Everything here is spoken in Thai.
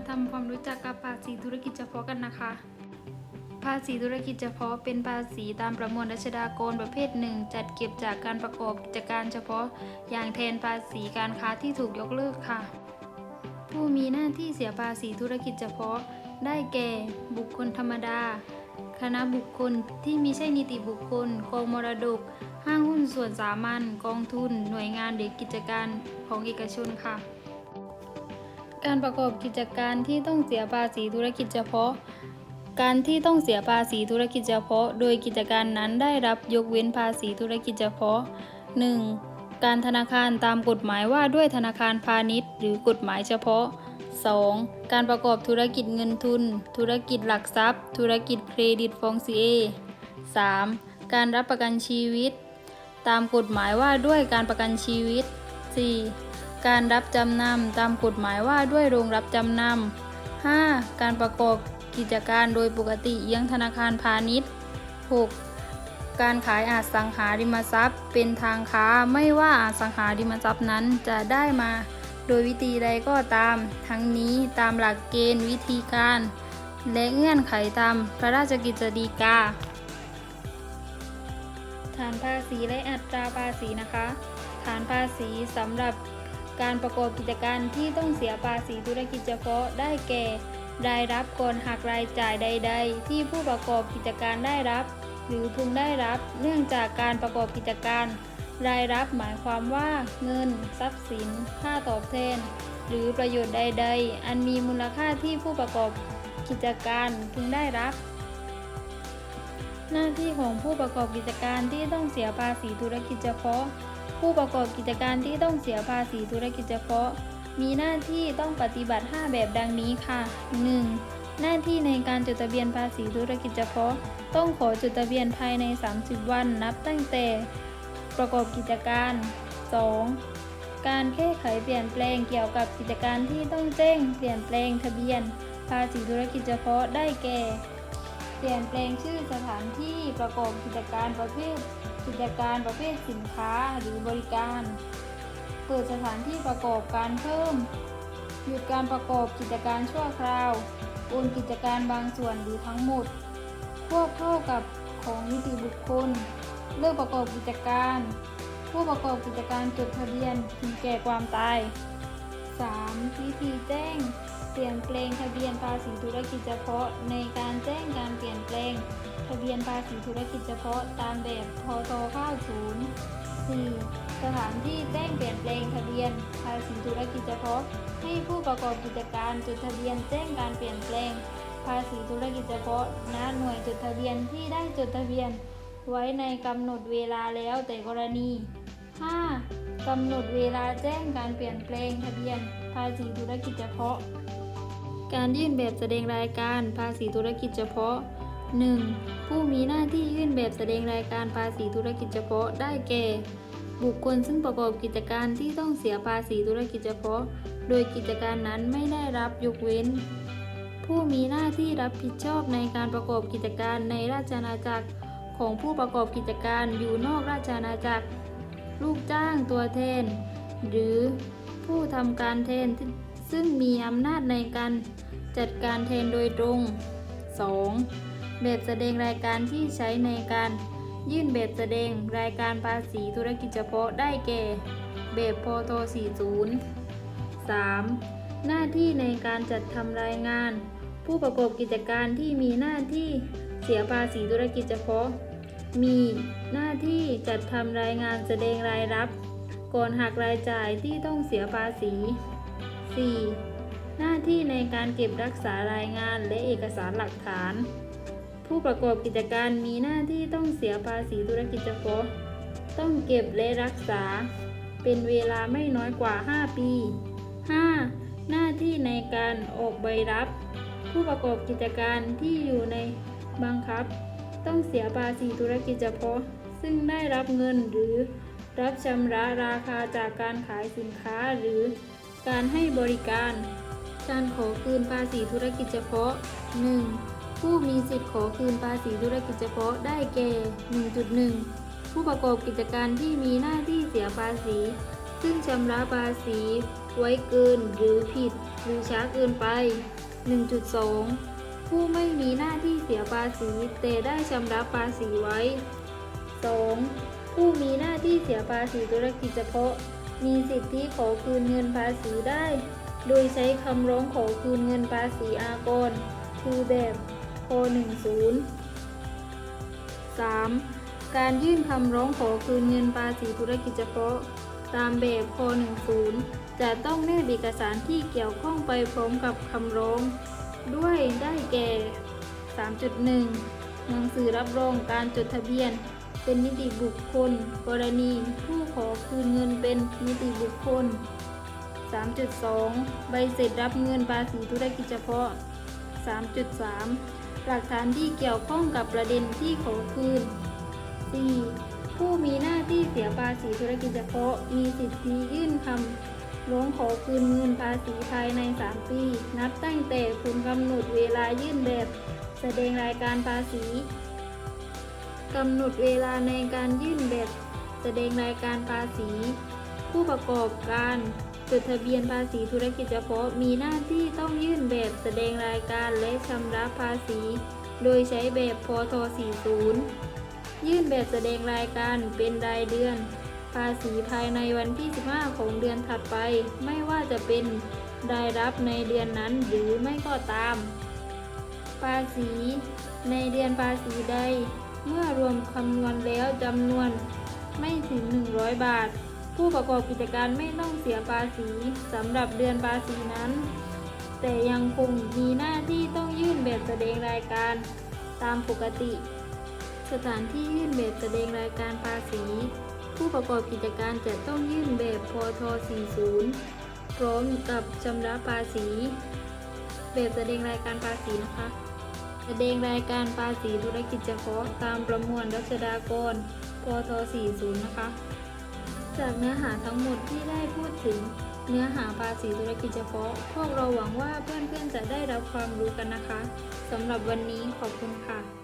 มาทำความรู้จักกับภาษีธุรกิจเฉพาะกันนะคะ ภาษีธุรกิจเฉพาะเป็นภาษีตามประมวลรัชดากรประเภทหนึ่ง จัดเก็บจากการประกอบกิจการเฉพาะ อย่างแทนภาษีการค้าที่ถูกยกเลิกค่ะ ผู้มีหน้าที่เสียภาษีธุรกิจเฉพาะ ได้แก่ บุคคลธรรมดา คณะบุคคลที่มิใช่นิติบุคคลกองมรดก ห้างหุ้นส่วนสามัญกองทุน หน่วยงานหรือกิจการของเอกชนค่ะ การประกอบกิจการที่ต้องเสียภาษีธุรกิจเฉพาะ การที่ต้องเสียภาษีธุรกิจเฉพาะ โดยกิจการนั้นได้รับยกเว้นภาษีธุรกิจเฉพาะ 1. การธนาคารตามกฎหมายว่าด้วยธนาคารพาณิชย์ หรือกฎหมายเฉพาะ 2. การประกอบธุรกิจเงินทุน ธุรกิจหลักทรัพย์ ธุรกิจเครดิตฟองซีเอ 3. การรับประกันชีวิต ตามกฎหมายว่าด้วยการประกันชีวิต 4. การรับจำนำตามกฎหมายว่าด้วยโรงรับจำนำ 5. การประกอบกิจการโดยปกติยังธนาคารพาณิชย์ 6. การขายอาสังหาริมทรัพย์ เป็นทางค้าไม่ว่าอสังหาริมทรัพย์นั้นจะได้มา โดยวิธีใดก็ตาม ทั้งนี้ตามหลักเกณฑ์วิธีการ และเงื่อนไขตามพระราชกิจฎีกาฐานภาษีและอัตราภาษีนะคะ ฐานภาษีสำหรับ การประกอบกิจการที่ต้องเสียภาษีธุรกิจเฉพาะได้แก่ รายรับก่อนหักรายจ่ายใด ๆ ที่ผู้ประกอบกิจการได้รับ หรือพึงได้รับเนื่องจากการประกอบกิจการ รายรับหมายความว่าเงิน ทรัพย์สิน ค่าตอบแทน หรือประโยชน์ใด ๆ อันมีมูลค่าที่ผู้ประกอบกิจการพึงได้รับ หน้าที่ของผู้ประกอบกิจการที่ต้องเสียภาษีธุรกิจเฉพาะ ผู้ประกอบกิจการที่ต้องเสียภาษีธุรกิจเฉพาะ มีหน้าที่ต้องปฏิบัติ 5 แบบดังนี้ค่ะ 1. หน้าที่ในการจดทะเบียนภาษีธุรกิจเฉพาะ ต้องขอจดทะเบียนภายใน 30 วันนับตั้งแต่ประกอบกิจการ 2. การแก้ไขเปลี่ยนแปลงเกี่ยวกับกิจการที่ต้องแจ้งเปลี่ยนแปลงทะเบียน ภาษีธุรกิจเฉพาะได้แก่ เปลี่ยนแปลงชื่อสถานที่ประกอบกิจการประเภท กิจการประเภทสินค้าหรือบริการ เปิดสถานที่ประกอบการเพิ่ม หยุดการประกอบกิจการชั่วคราวโอนกิจการบางส่วนหรือทั้งหมด ควบเข้ากับของนิติบุคคล เลิกประกอบกิจการ ผู้ประกอบกิจการจดทะเบียนถึงแก่ความตาย 3. วิธีแจ้งเปลี่ยนแปลงทะเบียนภาษีธุรกิจเฉพาะ ในการแจ้งการเปลี่ยนแปลง ทะเบียนภาษีธุรกิจเฉพาะตามแบบพท90 4. สถานที่แจ้งเปลี่ยนแปลงทะเบียนภาษีธุรกิจเฉพาะ ให้ผู้ประกอบกิจการจดทะเบียนแจ้งการเปลี่ยนแปลง ภาษีธุรกิจเฉพาะณหน่วยจดทะเบียนที่ได้จดทะเบียน ไว้ในกำหนดเวลาแล้วแต่กรณี 5. กำหนดเวลาแจ้งการเปลี่ยนแปลงทะเบียน ภาษีธุรกิจเฉพาะ การยื่นแบบแสดงรายการภาษีธุรกิจเฉพาะ 1. ผู้มีหน้าที่ยื่นแบบแสดงรายการภาษีธุรกิจเฉพาะได้แก่ บุคคลซึ่งประกอบกิจการที่ต้องเสียภาษีธุรกิจเฉพาะ โดยกิจการนั้นไม่ได้รับยกเว้น ผู้มีหน้าที่รับผิดชอบในการประกอบกิจการในราชอาณาจักรของผู้ประกอบกิจการอยู่นอกราชอาณาจักร ลูกจ้างตัวแทน หรือผู้ทำการแทนซึ่งมีอำนาจในการจัดการแทนโดยตรง 2. แบบแสดงรายการที่ใช้ในการยื่นแบบแสดงรายการภาษีธุรกิจเฉพาะได้แก่ แบบพท40 3. หน้าที่ในการจัดทำรายงาน ผู้ประกอบกิจการที่มีหน้าที่เสียภาษีธุรกิจเฉพาะ มี ที่จัดทำรายงานแสดงรายรับก่อนหักรายจ่ายที่ต้องเสียภาษี 4. หน้าที่ในการเก็บรักษารายงานและเอกสารหลักฐาน ผู้ประกอบกิจการมีหน้าที่ต้องเสียภาษีธุรกิจเฉพาะต้องเก็บและรักษา เป็นเวลาไม่น้อยกว่า 5 ปี 5. หน้าที่ในการออกใบรับ ผู้ประกอบกิจการที่อยู่ในบังคับ ต้องเสียภาษีธุรกิจเฉพาะ ซึ่งได้รับเงินหรือรับชำระราคาจากการขายสินค้าหรือการให้บริการ การขอคืนภาษีธุรกิจเฉพาะ 1. ผู้มีสิทธิ์ขอคืนภาษีธุรกิจเฉพาะได้แก่ 1.1 ผู้ประกอบกิจการที่มีหน้าที่เสียภาษี ซึ่งชำระภาษีไว้เกินหรือผิดหรือช้าเกินไป 1.2 ผู้ไม่มีหน้าที่เสียภาษีแต่ได้ชำระภาษีไว้ 2. ผู้มีหน้าที่เสียภาษีธุรกิจเฉพาะ มีสิทธิขอคืนเงินภาษีได้ โดยใช้คำร้องขอคืนเงินภาษีอากร คือแบบพ10 3. การยื่นคำร้องขอคืนเงินภาษีธุรกิจเฉพาะ ตามแบบพ10 จะต้องแนบเอกสารที่เกี่ยวข้องไปพร้อมกับคำร้อง ด้วยได้แก่ 3.1 หนังสือรับรองการจดทะเบียน เป็นนิติบุคคล กรณีผู้ขอคืนเงินเป็นนิติบุคคล 3.2 ใบเสร็จรับเงินภาษีธุรกิจเฉพาะ 3.3 หลักฐานที่เกี่ยวข้องกับประเด็นที่ขอคืน 4. ผู้มีหน้าที่เสียภาษีธุรกิจเฉพาะ มีสิทธิยื่นคำร้องขอคืนเงินภาษีภายใน 3 ปี นับตั้งแต่คุณกำหนดเวลายื่นแบบ แสดงรายการภาษี กำหนดเวลาในการยื่นแบบแสดงรายการภาษี ผู้ประกอบการจดทะเบียนภาษีธุรกิจเฉพาะมีหน้าที่ต้องยื่นแบบแสดงรายการและชำระภาษี โดยใช้แบบพท40 ยื่นแบบแสดงรายการเป็นรายเดือน ภาษีภายในวันที่ 15 ของเดือนถัดไป ไม่ว่าจะเป็นรายรับในเดือนนั้นหรือไม่ก็ตาม ภาษีในเดือนภาษีใด เมื่อรวมคำนวณแล้วจำนวนไม่ถึง 100 บาท ผู้ประกอบกิจการไม่ต้องเสียภาษีสำหรับเดือนภาษีนั้น แต่ยังคงมีหน้าที่ต้องยื่นแบบแสดงรายการตามปกติ สถานที่ยื่นแบบแสดงรายการภาษี ผู้ประกอบกิจการจะต้องยื่นแบบพท40 พร้อมกับชำระภาษี แบบแสดงรายการภาษีนะคะ แสดงรายการภาษีธุรกิจเฉพาะตามประมวลรัชดากรพท40 นะคะ จากเนื้อหาทั้งหมดที่ได้พูดถึงเนื้อหาภาษีธุรกิจเฉพาะ พวกเราหวังว่าเพื่อนๆจะได้รับความรู้กันนะคะสำหรับวันนี้ขอบคุณค่ะ